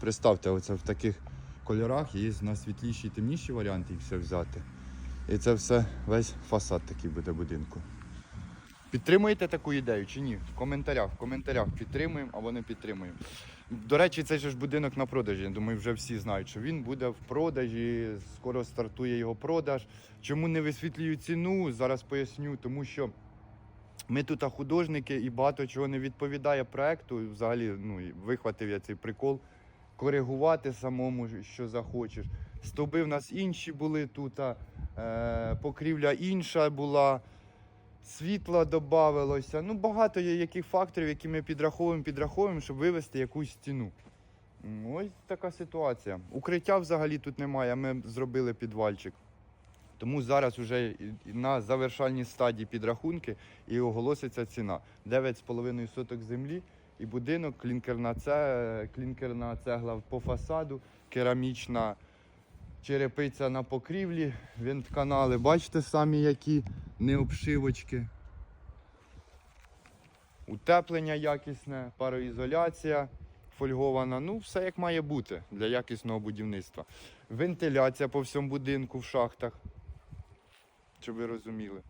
Представте, оце в таких кольорах є на світліші і темніші варіанти їх все взяти. І це все весь фасад такий буде будинку. Підтримуєте таку ідею чи ні? В коментарях, в коментарях підтримуємо або не підтримуємо. До речі, же ж будинок на продажі. Я думаю, вже всі знають, що він буде в продажі, скоро стартує його продаж. Чому не висвітлюю ціну? Зараз поясню, тому що ми тут художники і багато чого не відповідає проекту. Взагалі, ну, вихватив я цей прикол. Коригувати самому, що захочеш. Стовби в нас інші були тут, е, покрівля інша була, світла додавалося. Ну, багато є яких факторів, які ми підраховуємо, підраховуємо, щоб вивести якусь стіну. Ось така ситуація. Укриття взагалі тут немає, ми зробили підвальчик. Тому зараз вже на завершальній стадії підрахунки і оголоситься ціна. 9,5 соток землі і будинок, клінкерна, це, клінкерна цегла по фасаду, керамічна черепиця на покрівлі, вентканали. Бачите самі які не обшивочки. Утеплення якісне, пароізоляція фольгована. Ну, все як має бути для якісного будівництва. Вентиляція по всьому будинку в шахтах. Щоб ви розуміли.